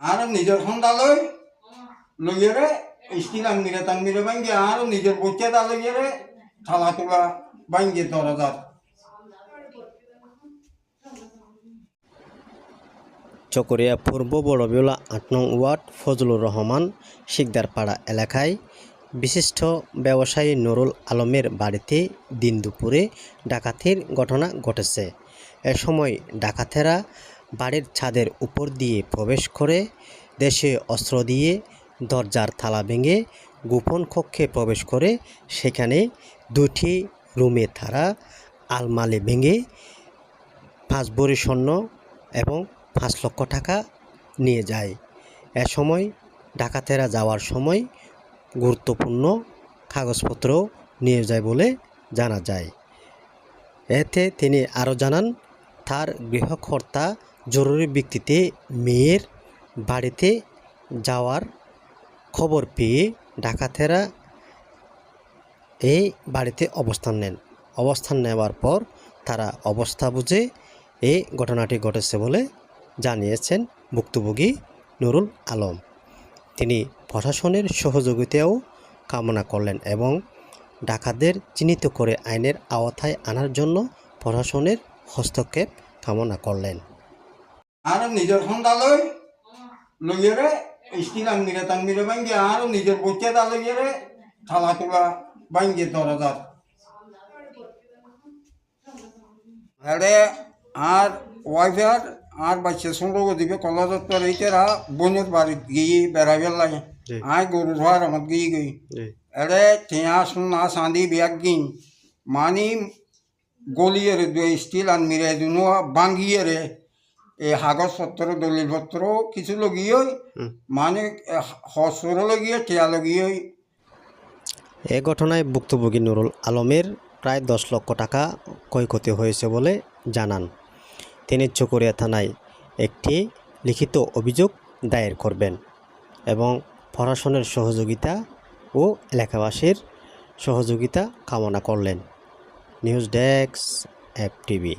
আর নিজের সন্ধ্যা লই লইয়েরে স্টিল আনমিরে তানমিরে ভাঙ্গে আর নিজের বচ্চা দা লইয়েরে থালা তুলা ভাঙ্গে দরজার চকরিয়া পূর্ব বড়বিলা আট নং ওয়ার্ড ফজলুর রহমান, শিকদারপাড়া এলাকায় বিশিষ্ট ব্যবসায়ী নুরুল আলমের বাড়িতে দিন দুপুরে ডাকাতির ঘটনা ঘটেছে। এ সময় ডাকাতেরা বাড়ির ছাদের উপর দিয়ে প্রবেশ করে দেশে অস্ত্র দিয়ে দরজার থালা ভেঙে গোপন কক্ষে প্রবেশ করে। সেখানে দুটি রুমে তারা আলমারি ভেঙে পাঁচ ভরি স্বর্ণ এবং পাঁচ লক্ষ টাকা নিয়ে যায়। এ সময় ডাকাতেরা যাওয়ার সময় গুরুত্বপূর্ণ কাগজপত্র নিয়ে যায় বলে জানা যায়। এতে তিনি আরও জানান, তার গৃহকর্তা জরুরি ভিত্তিতে মেয়ের বাড়িতে যাওয়ার খবর পেয়ে ডাকাতেরা এই বাড়িতে অবস্থান নেন। অবস্থান নেওয়ার পর তারা অবস্থা বুঝে এই ঘটনাটি ঘটেছে বলে জানিয়েছেন ভুক্তভোগী নুরুল আলম। তিনি প্রশাসনের সহযোগিতাও কামনা করলেন এবং ডাকাতদের চিহ্নিত করে আইনের আওতায় আনার জন্য প্রশাসনের হস্তক্ষেপ কামনা করলেন। আর নিজের সন্ধ্যা লই লইয়েরে স্টিল আনমিরে তানমিরে ভাঙ্গে আর নিজের বচ্চা দা লইয়েরে থালা তুলা ভাঙ্গে দরজার আরে আর ওয়াইফার আর বাচ্চা শুনলো দিবে কলেজত পর এইটারা বোনের বাড়িত গিয়ে বেড়াবে লাগে। আয় গরু ধোয়ার আমার গিয়ে গই। এরে টিয়া সোনা চাঁদি বিয়াক গিন। মানি গলিয়ে রে দুই স্টিল আর মিরে দুনো বাঙ্গিয়ে রে। এই কাগজপত্র দলিলপত্র কিছু লগিয়ে হুম। মানে হসর লগিয়ে টিয়া লগিয়ে এ ঘটনায় ভুক্তভোগী নুরুল আলমের প্রায় দশ লক্ষ টাকা ক্ষয়ক্ষতি হয়েছে বলে জানান। তিনি চকরিয়া থানায় একটি লিখিত অভিযোগ দায়ের করবেন এবং প্রশাসনের সহযোগিতা ও এলাকাবাসীর সহযোগিতা কামনা করলেন। News desk app TV